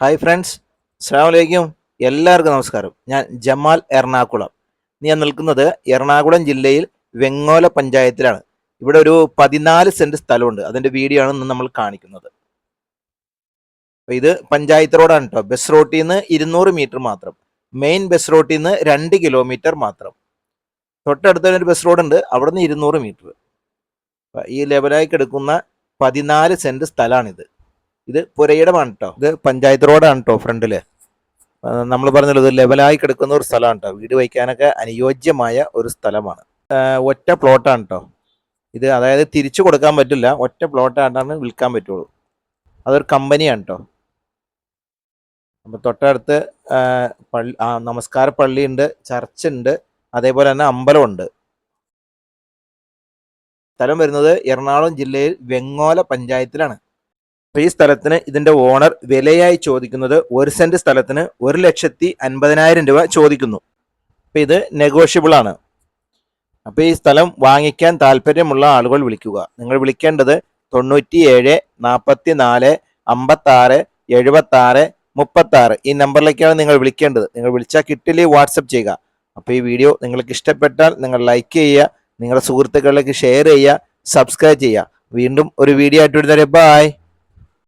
Hi friends സ്ലാമലേക്കും എല്ലാവർക്കും നമസ്കാരം. ഞാൻ ജമാൽ എറണാകുളം. ഞാൻ നിൽക്കുന്നത് എറണാകുളം ജില്ലയിൽ വെങ്ങോല പഞ്ചായത്തിലാണ്. ഇവിടെ ഒരു പതിനാല് സെന്റ് സ്ഥലമുണ്ട്. അതിന്റെ വീഡിയോ ആണ് നമ്മൾ കാണിക്കുന്നത്. ഇത് പഞ്ചായത്ത് റോഡാണ് കേട്ടോ. ബസ് റോട്ടിൽ നിന്ന് ഇരുന്നൂറ് മീറ്റർ മാത്രം. മെയിൻ ബസ് റോട്ടിൽ നിന്ന് രണ്ട് കിലോമീറ്റർ മാത്രം. തൊട്ടടുത്ത് ഒരു ബസ് റോഡ് ഉണ്ട്. അവിടെ നിന്ന് ഇരുന്നൂറ് മീറ്റർ ഈ ലെവലായി കിടക്കുന്ന പതിനാല് സെന്റ് സ്ഥലമാണിത്. ഇത് പുരയിടമാണ് കേട്ടോ ഇത് പഞ്ചായത്ത് റോഡാണ് കേട്ടോ ഫ്രണ്ടിൽ. നമ്മൾ പറഞ്ഞല്ലോ ഇത് ലെവലായി കിടക്കുന്ന ഒരു സ്ഥലമാണ് കേട്ടോ വീട് വയ്ക്കാനൊക്കെ അനുയോജ്യമായ ഒരു സ്ഥലമാണ്. ഒറ്റ പ്ലോട്ടാണ് കേട്ടോ ഇത് അതായത് തിരിച്ചു കൊടുക്കാൻ പറ്റില്ല. ഒറ്റ പ്ലോട്ടായിട്ടാണ് വിൽക്കാൻ പറ്റുള്ളൂ. അതൊരു കമ്പനിയാണ് കേട്ടോ അപ്പം തൊട്ടടുത്ത് പള്ളി നമസ്കാര പള്ളിയുണ്ട് ചർച്ച് ഉണ്ട് അതേപോലെ തന്നെ അമ്പലമുണ്ട് സ്ഥലം വരുന്നത് എറണാകുളം ജില്ലയിൽ വെങ്ങോല പഞ്ചായത്തിലാണ്. അപ്പൊ ഈ സ്ഥലത്തിന് ഇതിന്റെ ഓണർ വിലയായി ചോദിക്കുന്നത് ഒരു സെന്റ് സ്ഥലത്തിന് ഒരു ലക്ഷത്തി അൻപതിനായിരം രൂപ ചോദിക്കുന്നു. അപ്പൊ ഇത് നെഗോഷ്യബിൾ ആണ്. അപ്പൊ ഈ സ്ഥലം വാങ്ങിക്കാൻ താല്പര്യമുള്ള ആളുകൾ വിളിക്കുക. നിങ്ങൾ വിളിക്കേണ്ടത് തൊണ്ണൂറ്റി ഏഴ് നാൽപ്പത്തി നാല് അമ്പത്തി ആറ് എഴുപത്തി ആറ് മുപ്പത്തി ആറ് ഈ നമ്പറിലേക്കാണ് നിങ്ങൾ വിളിക്കേണ്ടത്. നിങ്ങൾ വിളിച്ചാൽ കിട്ടില്ലേ വാട്സപ്പ് ചെയ്യുക. അപ്പോൾ ഈ വീഡിയോ നിങ്ങൾക്ക് ഇഷ്ടപ്പെട്ടാൽ നിങ്ങൾ ലൈക്ക് ചെയ്യുക നിങ്ങളുടെ സുഹൃത്തുക്കളിലേക്ക് ഷെയർ ചെയ്യുക സബ്സ്ക്രൈബ് ചെയ്യുക. വീണ്ടും ഒരു വീഡിയോ ആയിട്ട് വരുന്നവരെ ബായ്